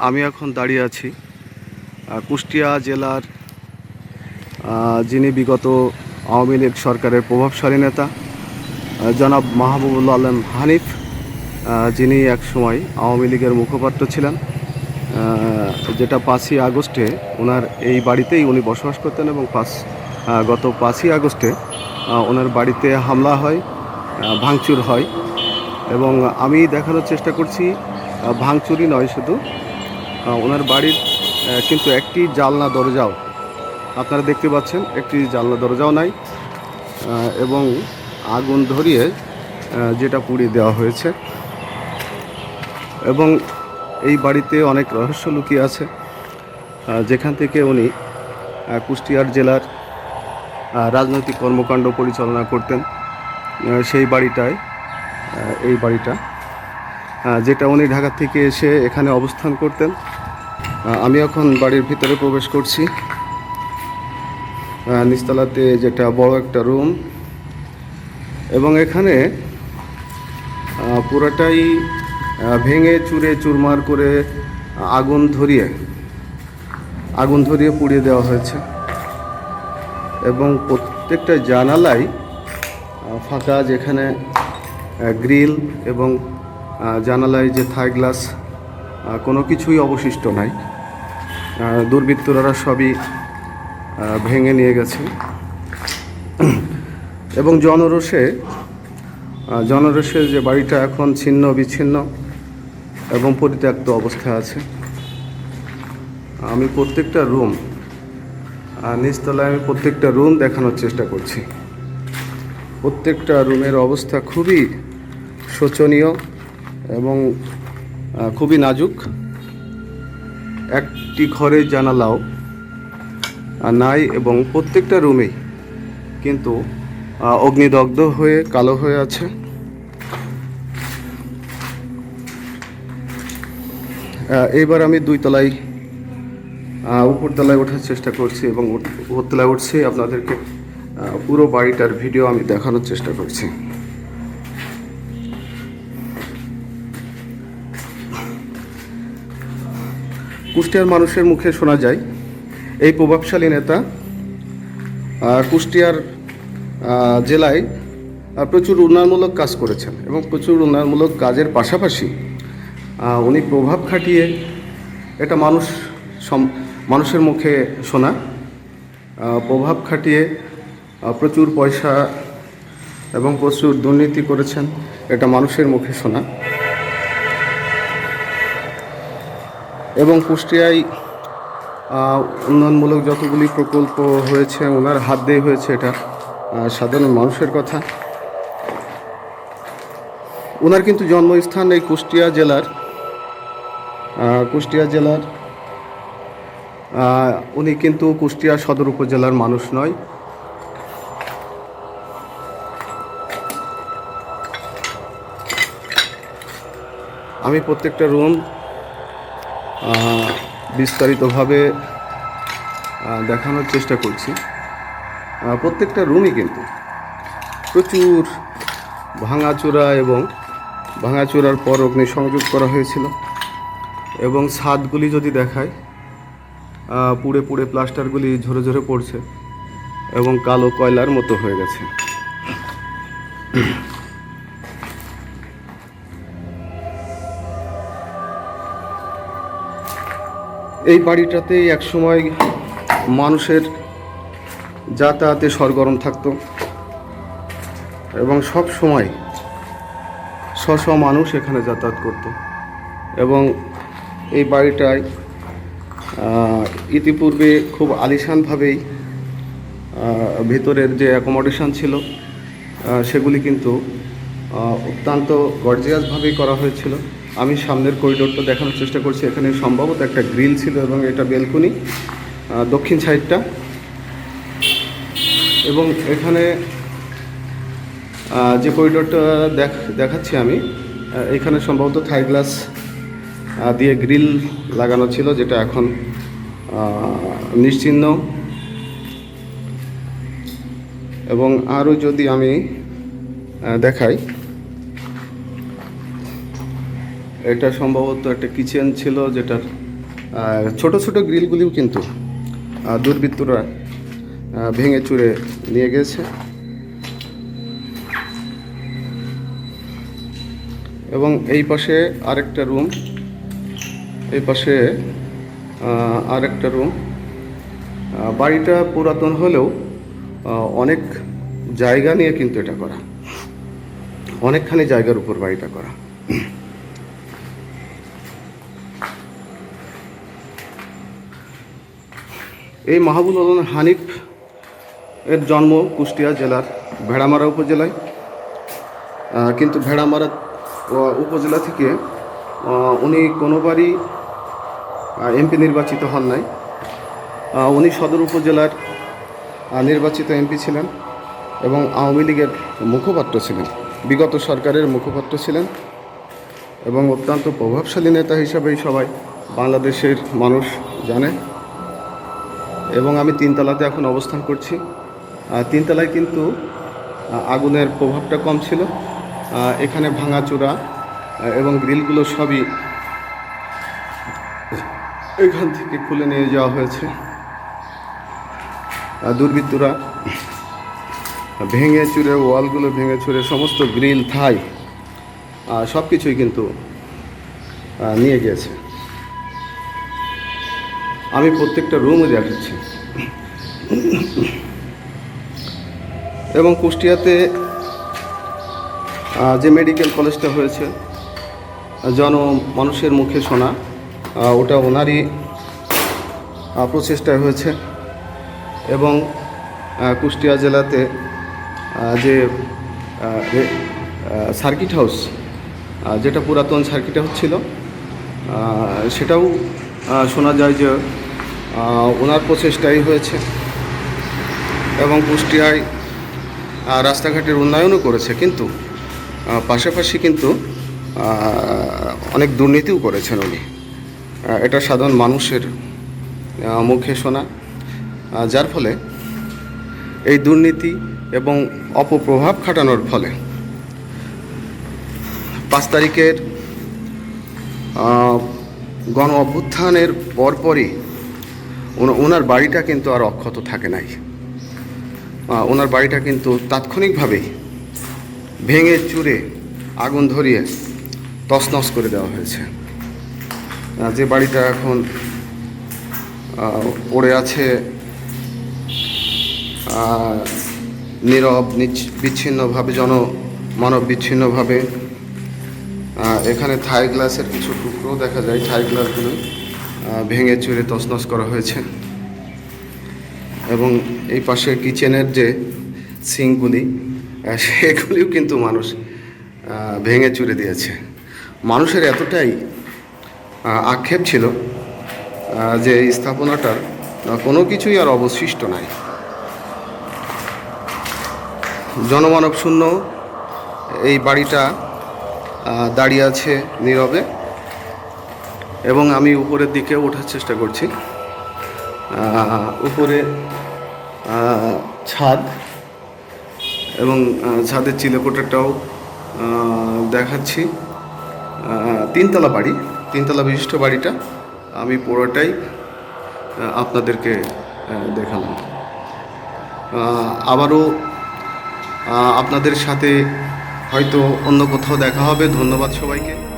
আমি এখন দাঁড়িয়ে আছি কুষ্টিয়া জেলার যিনি বিগত আওয়ামী লীগ সরকারের প্রভাবশালী নেতা জনাব মাহবুবুল আলম হানিফ যিনি এক সময় আওয়ামী লীগের মুখপাত্র ছিলেন যেটা পাঁচই আগস্টে ওনার এই বাড়িতেই উনি বসবাস করতেন এবং পাঁচ গত পাঁচই আগস্টে ওনার বাড়িতে হামলা হয় ভাঙচুর হয় এবং আমি দেখানোর চেষ্টা করছি ভাঙচুরই নয় শুধু ওনার বাড়ির কিন্তু একটি জালনা দরজাও, আপনারা দেখতে পাচ্ছেন, একটি জানলা দরজাও নাই এবং আগুন ধরিয়ে যেটা পুড়িয়ে দেওয়া হয়েছে। এবং এই বাড়িতে অনেক রহস্য লুকিয়ে আছে। যেখান থেকে উনি কুষ্টিয়ার জেলার রাজনৈতিক কর্মকাণ্ড পরিচালনা করতেন। সেই বাড়িটায় এই বাড়িটা যেটা উনি ঢাকা থেকে এসে এখানে অবস্থান করতেন। আমি এখন বাড়ির ভিতরে প্রবেশ করছি। আহ, নিচতলাতে যেটা বড় একটা রুম। এবং এখানে পুরোটাই ভেঙে চুরে চুরমার করে আগুন ধরিয়ে আগুন ধরিয়ে পুড়িয়ে দেওয়া হয়েছে। এবং প্রত্যেকটা জানালাই ফাঁকা যেখানে গ্রিল এবং জানালায় যে থাই গ্লাস কোনো কিছুই অবশিষ্ট নাই। দুর্বৃত্তরা সবই ভেঙে নিয়ে গেছে। এবং জনরোষে জনরোষে যে বাড়িটা এখন ছিন্ন বিচ্ছিন্ন এবং পরিত্যক্ত অবস্থায় আছে, আমি প্রত্যেকটা রুম নিচতলায় আমি প্রত্যেকটা রুম দেখানোর চেষ্টা করছি। প্রত্যেকটা রুমের অবস্থা খুবই শোচনীয়। এবং খুবই নাজুক। একটি ঘরের জানালাও নাই এবং প্রত্যেকটা রুমেই কিন্তু অগ্নিদগ্ধ হয়ে, কালো হয়ে আছে। এইবার আমি দুই তলায় উপরতলায় ওঠার চেষ্টা করছি এবং উপরতলায় উঠছি। আপনাদেরকে পুরো বাড়িটার ভিডিও আমি দেখানোর চেষ্টা করছি। কুষ্টিয়ার মানুষের মুখে শোনা যায়, এই প্রভাবশালী নেতা কুষ্টিয়ার জেলায় প্রচুর উন্নয়নমূলক কাজ করেছেন এবং প্রচুর উন্নয়নমূলক কাজের পাশাপাশি উনি প্রভাব খাটিয়ে এটা মানুষ মানুষের মুখে শোনা প্রভাব খাটিয়ে প্রচুর পয়সা এবং প্রচুর দুর্নীতি করেছেন, এটা মানুষের মুখে শোনা। এবং কুষ্টিয়ায় উন্নয়নমূলক যতগুলি প্রকল্প হয়েছে, ওনার হাত দিয়ে হয়েছে এটা। সাধারণ মানুষের কথা। ওনার কিন্তু জন্মস্থান এই কুষ্টিয়া জেলার। কুষ্টিয়া জেলার উনি কিন্তু কুষ্টিয়া সদর উপজেলার মানুষ নয়। আমি প্রত্যেকটা রুম বিস্তারিতভাবে দেখানোর চেষ্টা করছি। প্রত্যেকটা রুমই কিন্তু প্রচুর ভাঙাচোরা এবং ভাঙাচোরার পর অগ্নি সংযোগ করা হয়েছিল এবং ছাদগুলি যদি দেখায় পুড়ে পুড়ে প্লাস্টারগুলি ঝরে ঝরে পড়ছে এবং কালো কয়লার মতো হয়ে গেছে। এই বাড়িটাতেই একসময় মানুষের যাতায়াতে সরগরম থাকতো এবং সব সময় শ শ মানুষ এখানে যাতায়াত করত এবং এই বাড়িটায় ইতিপূর্বে খুব আলিশানভাবেই ভেতরের যে অ্যাকোমোডেশন ছিল সেগুলি কিন্তু অত্যন্ত গর্জিয়াসভাবেই করা হয়েছিল। আমি সামনের করিডোরটা দেখানোর চেষ্টা করছি। এখানে সম্ভবত একটা গ্রিল ছিল এবং এটা বেলকুনি দক্ষিণ সাইডটা। এবং এখানে যে করিডোরটা দেখ, দেখাচ্ছি আমি এখানে সম্ভবত থাই গ্লাস দিয়ে গ্রিল লাগানো ছিল, যেটা এখন নিশ্চিহ্ন এবং আরও যদি আমি দেখাই এটা সম্ভবত একটা কিচেন ছিল যেটার ছোট ছোট গ্রিলগুলিও কিন্তু দুর্বৃত্তরা ভেঙে চুরে নিয়ে গেছে। এবং এই পাশে আরেকটা রুম, এই পাশে আরেকটা রুম। বাড়িটা পুরাতন হলেও অনেক জায়গা নিয়ে কিন্তু এটা করা। অনেকখানি জায়গার উপর বাড়িটা করা। এই মাহবুল আলম হানিফ এর জন্ম কুষ্টিয়া জেলার ভেড়ামারা উপজেলায়। কিন্তু ভেড়ামারা উপজেলা থেকে উনি কোনোবারই এমপি নির্বাচিত হন নাই। উনি সদর উপজেলার নির্বাচিত এমপি ছিলেন এবং আওয়ামী লীগের মুখপাত্র ছিলেন, বিগত সরকারের মুখপাত্র ছিলেন এবং অত্যন্ত প্রভাবশালী নেতা হিসাবেই সবাই বাংলাদেশের মানুষ জানে। এবং আমি তিনতলাতে এখন অবস্থান করছি। তিনতলায় কিন্তু আগুনের প্রভাবটা কম ছিল। এখানে ভাঙাচোরা এবং গ্রিলগুলো সবই এখান থেকে খুলে নিয়ে যাওয়া হয়েছে। দুর্বৃত্তরা ভেঙে চুরে ওয়ালগুলো ভেঙে চুরে সমস্ত গ্রিল, থাই সব কিছুই কিন্তু নিয়ে গিয়েছে। আমি প্রত্যেকটা রুমে দেখাচ্ছি। এবং কুষ্টিয়াতে যে মেডিকেল কলেজটা হয়েছে জন মানুষের মুখে শোনা ওটা ওনারই আহ, প্রচেষ্টায় হয়েছে। এবং কুষ্টিয়া জেলাতে যে সার্কিট হাউস যেটা পুরাতন সার্কিট হাউস ছিল সেটাও শোনা যায় যে ওনার প্রচেষ্টাই হয়েছে এবং কুষ্টিয়ায় রাস্তাঘাটের উন্নয়নও করেছে, কিন্তু পাশাপাশি কিন্তু অনেক দুর্নীতিও করেছেন উনি। এটা সাধারণ মানুষের মুখে শোনা। যার ফলে এই দুর্নীতি এবং অপপ্রভাব খাটানোর ফলে পাঁচ তারিখের গণ অভ্যুত্থানের পরপরই ওনার বাড়িটা কিন্তু আর অক্ষত থাকে নাই। ওনার বাড়িটা কিন্তু তাৎক্ষণিকভাবেই ভেঙে চুরে আগুন ধরিয়ে তছনছ করে দেওয়া হয়েছে। যে বাড়িটা এখন পড়ে আছে নীরব বিচ্ছিন্নভাবে জন মানব বিচ্ছিন্নভাবে এখানে থাই গ্লাসের কিছু টুকরো দেখা যায়, থাই গ্লাসগুলো। ভেঙে চুরে তছনছ করা হয়েছে। এবং এই পাশে কিচেনের যে সিঙ্কগুলি সেগুলিও কিন্তু মানুষ ভেঙে চুরে দিয়েছে। মানুষের এতটাই আক্ষেপ ছিল যে স্থাপনাটার কোনো কিছুই আর অবশিষ্ট নাই। জনমানব শূন্য এই বাড়িটা দাঁড়িয়ে আছে নীরবে। এবং আমি উপরের দিকে ওঠার চেষ্টা করছি। উপরে ছাদ এবং ছাদের চিলেকোটাটাও দেখাচ্ছি। তিনতলা বাড়ি, তিনতলা বিশিষ্ট বাড়িটা আমি পুরোটাই আপনাদেরকে দেখালাম। আবারও আপনাদের সাথে হয়তো অন্য কোথাও দেখা হবে। ধন্যবাদ সবাইকে।